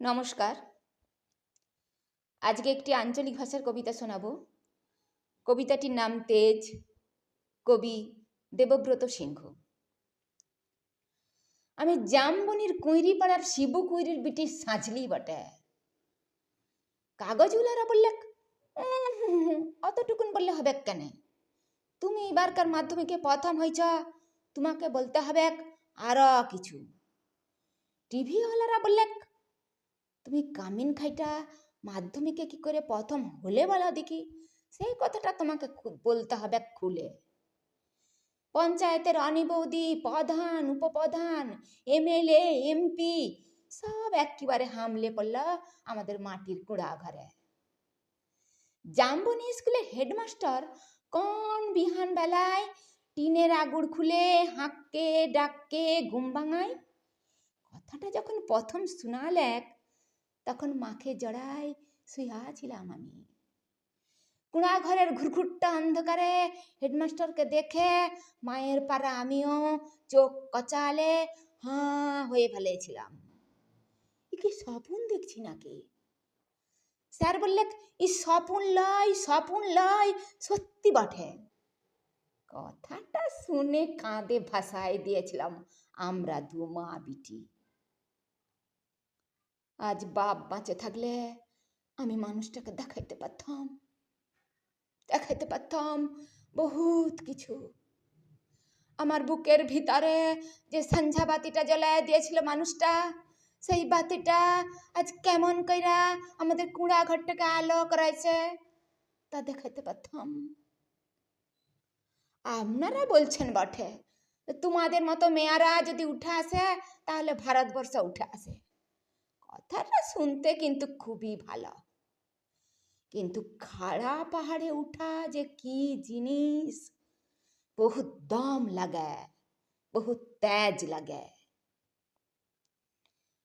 নমস্কার। আজকে একটি আঞ্চলিক ভাষার কবিতা শোনাবো। কবিতাটির নাম তেজ কবি দেবব্রত সিংহ। আমি জামবনির কুঁইরি পাড়ার শিবু কুঁইরির বিটি সাঁচলি বটে। কাগজগুলারা বললে "উম, অতটুকুন বললে হবে কেন? তুমি এবারকার মাধ্যমিকে প্রথম হয়েছ তোমাকে বলতে হবে আরও কিছু। টিভিওয়ালারা বললে তুমি কামিন খাইটা মাধ্যমিকে কি করে প্রথম হলে বলো দেখি। সেই কথাটা তোমাকে বলতে হবে খুলে। পঞ্চায়েতের অনিবৌদি প্রধান, উপপ্রধান, এমএলএ, এমপি সব একেবারে হামলে পড়ল আমাদের মাটির কুড়া ঘরে। জাম্বনি স্কুলের হেডমাস্টার কোন বিহান বেলায় টিনের আগুড় খুলে হাঁককে, ডাককে, ঘুম ভাঙায়? কথাটা যখন প্রথম শোনালেক তখন মাকে জড়াই শুয়া ছিলাম আমি। কুড়া ঘরের ঘুরঘুরটা অন্ধকারে হেডমাস্টারকে দেখে মায়ের পাড়া আমিও চোখ কচালে হাঁ হয়ে ফেলেছিলাম। কি স্বপন দেখছি নাকি? স্যার বললে ই স্বপন লয় স্বপন লয়, সত্যি বটে। কথাটা শুনে কাঁদে ভাসায় দিয়েছিলাম আমরা দু মা বিটি। আজ বাপ বাঁচে থাকলে আমি মানুষটাকে দেখাইতে পারতাম। দেখাইতে পারতাম বহুত কিছু। আমার বুকের ভিতরে যে সন্ধ্যা বাতিটা জ্বলায় দিয়েছিল মানুষটা, সেই বাতিটা আজ কেমন কইরা আমাদের কুড়া ঘরটাকে আলো করাইছে, তা দেখাইতে পারতাম। আপনারা বলছেন বটে, তোমাদের মতো মেয়ারা যদি উঠে আসে, তাহলে ভারতবর্ষ উঠে আসে। কথাটা শুনতে কিন্তু খুবই ভালো। কিন্তু খাড়া পাহাড়ে উঠা যে কি জিনিস? বহুত দম লাগে, বহুত তেজ লাগে।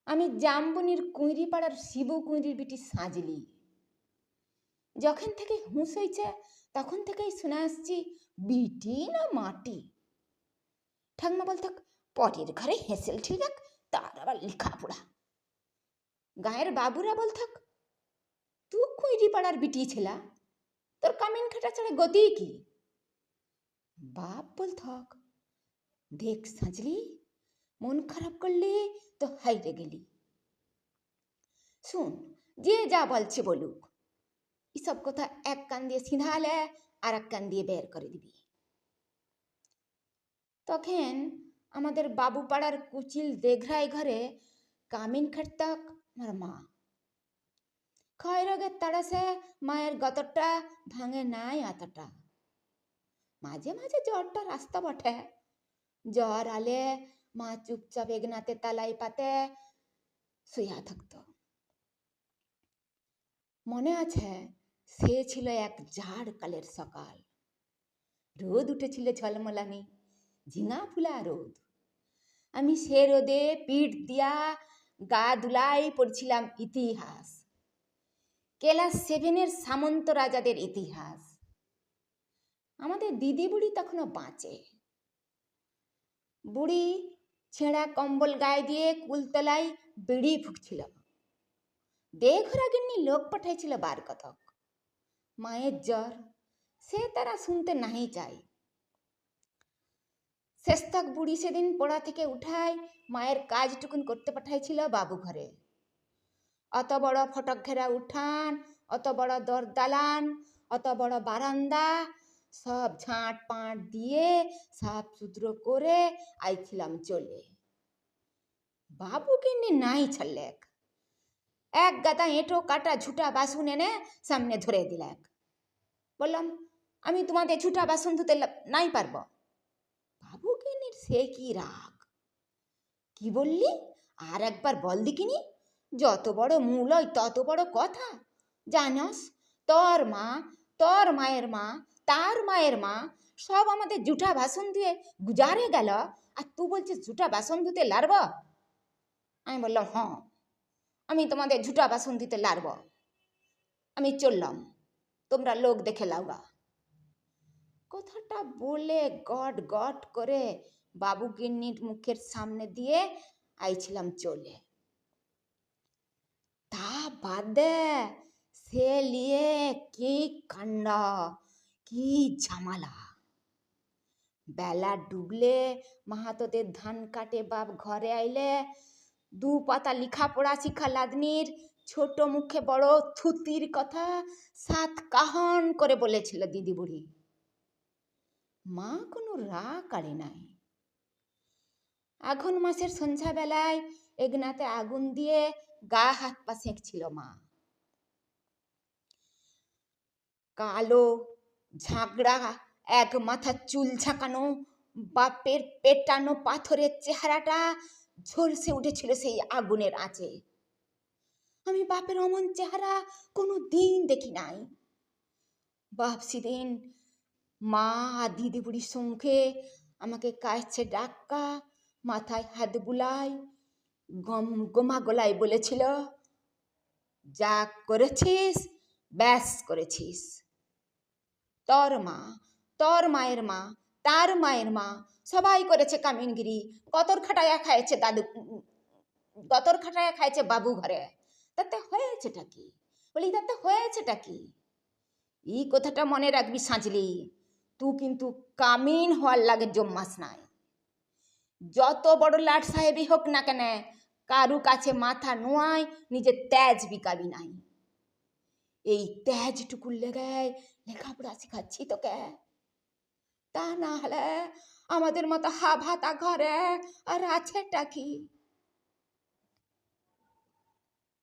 আমি জামবনির কুঁইরি পাড়ার শিবু কুঁইরির বিটি সাজলি। যখন থেকে হুঁশ হয়েছে তখন থেকেই শুনে আসছি, বিটি না মাটি? ঠাকমা বলতো পরের ঘরে হেসেল ঠিক তার আবার লেখাপড়া। গায়ের বাবুরা বল থাক। তুই কুইরি পাড়ার বিটি ছিলা? তোর কামিন খাটা ছাড়া গতি কি? বাপ বল থাক। দেখ সাজলি, মন খারাপ করলে তো হাইরে গেলি। শুন, যে যা বলছে বলুক। এসব কথা এক কান দিয়ে সিঁধালে আর এক কান দিয়ে বের করে দিবি। তখন আমাদের বাবু পাড়ার কুচিল দেঘরাই ঘরে কামিন খাটতাক আমার মা ক্ষয় রোগের তাড়াসে মায়ের গতরটা ভাঙে নাই আতাটা মাঝে মাঝে জ্বরটা রাস্তা বটে জ্বর আলে মা চুপচাপ এগনাতে তালাই পাতে শুয়া থাকতো মনে আছে সে ছিল এক ঝাড় কালের সকাল রোদ উঠেছিল ঝলমলানি ঝিঙা ফুলা রোদ আমি সে রোদে পিঠ দিয়া গা দুলাই পড়ছিলাম ইতিহাস। ক্লাস সেভেনের সামন্ত রাজাদের ইতিহাস। আমাদের দিদি বুড়ি তখনও বাঁচে। বুড়ি ছেঁড়া কম্বল গায়ে দিয়ে কুলতলায় বিড়ি ফুকছিল। দেঘরা গিন্নি লোক পাঠাইছিল বার কথক মায়ের জ্বর, সে তারা শুনতে নাহি চাই শেষতক বুড়ি সেদিন পড়া থেকে উঠায় মায়ের কাজটুকুন করতে পাঠাইছিল বাবু ঘরে। অত বড় ফটক ঘেরা উঠান, অত বড় দর দালান, অত বড় বারান্দা, সব ঝাঁট পাঁট দিয়ে সাফ সুতরো করে আইছিলাম চলে। বাবু কিন্নি নাই ছাড়লেক। এক গাদা এঁটো কাটা ঝুটা বাসন এনে সামনে ধরে দিলেক। বললাম, আমি তোমাদের ঝুটা বাসন ধুতে নাই পারব। বাবু সে কি রাগ? কি বললি? আর একবার বল দিকিনি যত বড় মূল হয়, তত বড় কথা। জানস, তোর মা, তোর মায়ের মা, তার মায়ের মা, সব আমাদের জুঠা বাসন ধুয়ে গুজারে গেল। আর তুই বলছিস, জুঠা বাসন ধুতে লারব আমি বললাম হ্যাঁ আমি তোমাদের ঝুটা বাসন দিতে লারব আমি চললাম। তোমরা লোক দেখে লাউগা কথাটা বলে গট গট করে বাবু গিন্নির মুখের সামনে দিয়ে আইছিলাম চলে। তা বাদে সে লিয়ে কি কাণ্ড, কি ঝামেলা? বেলা ডুবলে মাহাতোদের ধান কাটে বাপ ঘরে আইলে দু পাতা লিখা পড়া শিখা লাদনির ছোট মুখে বড় থুতির কথা সাত কাহন করে বলেছিল দিদি বুড়ি মা কোনো রাগ কাড়ে নাই। আঘন মাসের সন্ধ্যাবেলায় এগনাতে আগুন দিয়ে গা হাত পা সেঁকছিল মা। কালো, ঝাঁকড়া, এক মাথা চুল ঝাঁকানো, বাপের পেটানো পাথরের চেহারাটা ঝলসে উঠেছিল সেই আগুনের আঁচে। আমি বাপের অমন চেহারা কোনো দিন দেখি নাই। বাপ সেদিন মা আর দিদি বুড়ির সঙ্গে আমাকে কাছে ডাক্কা মাথায় হাত বুলাই, গম, গোমা গলায় বলেছিল, যা করেছিস, ব্যাস করেছিস। তোর মা, তোর মায়ের মা, তার মায়ের মা, সবাই করেছে কামিনগিরি। কতর খাটায়া খাইছে দাদু, গতর খাটায়া খাইছে বাবু ঘরে। তাতে হয়েছেটা কি? বলি, তাতে হয়েছেটা কি? এই কথাটা মনে রাখবি সাঁচলি তুই কিন্তু কামিন হওয়ার লাগে জম্মাস নাই। যত বড় লাট সাহেবই হোক না কেন, কারু কাছে মাথা নোয়াই নিজের তেজ বিকাবি নাই। এই তেজটুকুর লেগে লেখাপড়া শিখাচ্ছি তোকে। তা না হলে আমাদের মতো হা ভাতা ঘরে আর আছেটা কি?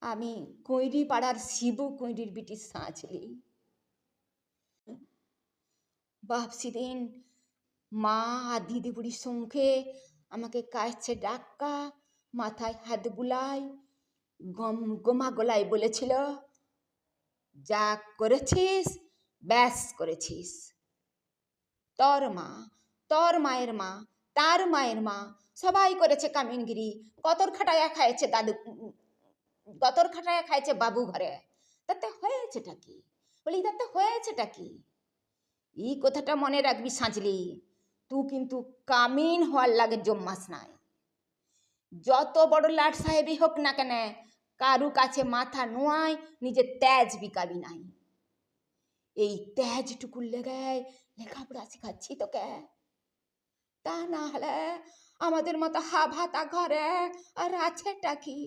আমি কৈরি পাড়ার শিবু কৈরির বিটি সাঁচলি সেদিন মা আর দিদি বুড়ির সঙ্গে আমাকে কাছে ডাক্কা, মাথায় হাত বুলাই, গম, গোমা গলায় বলেছিল, যা করেছিস, ব্যাস করেছিস। তোর মা, তোর মায়ের মা, তার মায়ের মা, সবাই করেছে কামিনগিরি। গতর খাটায়া খাইছে দাদু, গতর খাটায়া খাইছে বাবু ঘরে। তাতে হয়েছেটা কি? বলি, তাতে হয়েছেটা কি? এই কথাটা মনে রাখবি সাঁচলি তুই কিন্তু কামিন হওয়ার লাগে জম্মাস নাই। যত বড় লাট সাহেবই হোক না কেন, কারু কাছে মাথা নোয়ায় নিজের তেজ বিকাবি নাই। এই তেজটুকুর লেগে লেখাপড়া শিখাচ্ছি তোকে। তা না হলে আমাদের মতো হা ভাতা ঘরে আর আছেটা কি?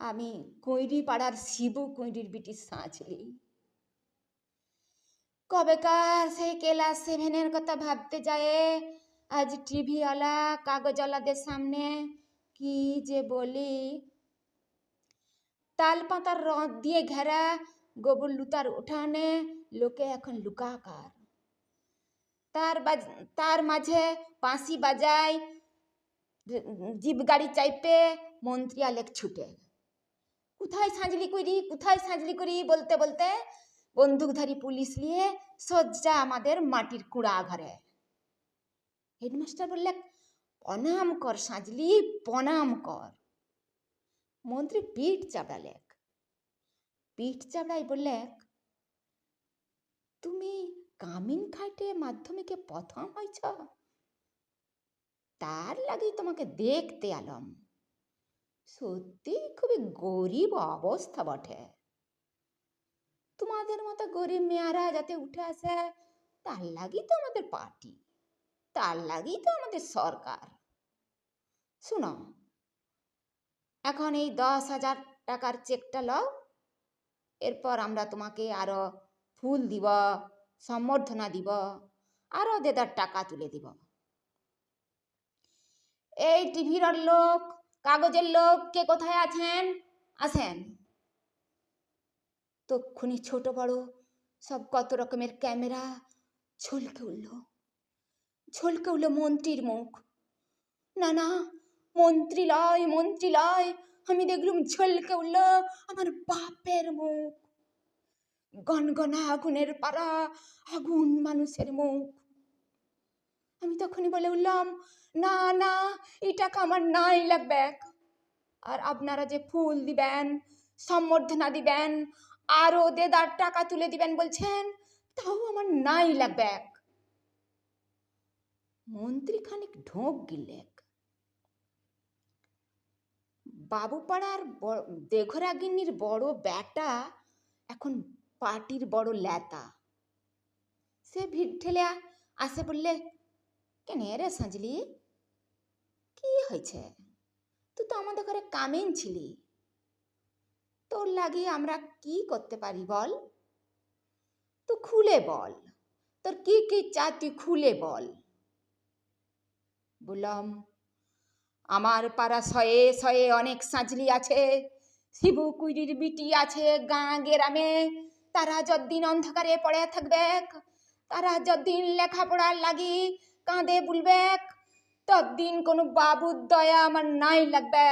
আমি কৈরি পাড়ার শিবু কৈরির বিটি সাঁচলি কবেকার সেই ক্লাস সেভেনের কথা ভাবতে যায়? আজ টিভিওয়ালা কাগজওয়ালাদের সামনে কি যে বলি? তাল পাতার রথ দিয়ে ঘেরা গোবর লুতার উঠানে লোকে এখন লুকাকার। তার তার মাঝে বাঁশি বাজায় জিপ গাড়ি চাইপে মন্ত্রী আলেক ছুটে। কোথায় সাঁজলি করি কোথায় সাঁজলি করি বলতে বলতে বন্দুকধারী পুলিশ নিয়ে সজ্জা আমাদের মাটির কুড়া ঘরে। হেডমাস্টার বললে প্রণাম কর সাঁজলি, প্রণাম কর। মন্ত্রী পিঠ চাপড়ালেক পিঠ চাপড়াই বললে তুমি কামিন খাইটে মাধ্যমিকে প্রথম হয়েছ? তার লাগেই তোমাকে দেখতে আলম সত্যি খুবই গরিব অবস্থা বটে। তোমাদের মতো গরিব মেয়ারা যাতে উঠে আসে, তার লাগি তো আমাদের পার্টি, তার লাগি তো আমাদের সরকার। শুনো, এখন এই দশ হাজার টাকার চেকটা লও, এরপর আমরা তোমাকে আরও ফুল দিব, সম্বর্ধনা দিব, আরও দেদার টাকা তুলে দিব। এই টিভির লোক, কাগজের লোক, কে কোথায় আছেন? আসেন। তক্ষুনি ছোট বড় সব কত রকমের ক্যামেরা ঝলকে উঠল। ঝলকে উঠল মন্ত্রীর মুখ। না না মন্ত্রী লয় মন্ত্রী লয় আমি দেখলুম ঝলকে উঠল আমার বাপের মুখ। গনগনা আগুনের পাড়া, আগুন মানুষের মুখ। আমি তখনই বলে উঠলাম, না না, এই টাকা আমার নাই লাগবে। আর আপনারা যে ফুল দিবেন, সম্বর্ধনা দিবেন আরও দেদার টাকা তুলে দিবেন বলছেন, তাও আমার নাই লাগবে মন্ত্রী খানিক ঢোক গিলেক বাবুপাড়ার ব- দেঘরা গিন্নির বড় ব্যাটা এখন পার্টির বড় ল্যাতা। সে ভিড় ঠেলে আসে বললে, কেন রে সাঁজলি কি হয়েছে? তুই তো আমাদের ঘরে কামেন ছিলি। তোর লাগি আমরা কি করতে পারি বল? তুই খুলে বল। তোর কি কি চা তুই খুলে বল। বললাম, আমার পাড়া শয়ে শয়ে অনেক সাঁজলি আছে, শিবু কুইরির বিটি আছে গাঁ গেরামে। তারা যদ্দিন অন্ধকারে পড়ে থাকবে তারা যদ্দিন লেখাপড়ার লাগি কাঁদে বুলবে তদ্দিন কোনো বাবুর দয়া আমার নাই লাগবে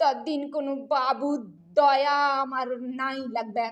তদ্দিন কোনো বাবুর দয়া আমার নাই লাগবে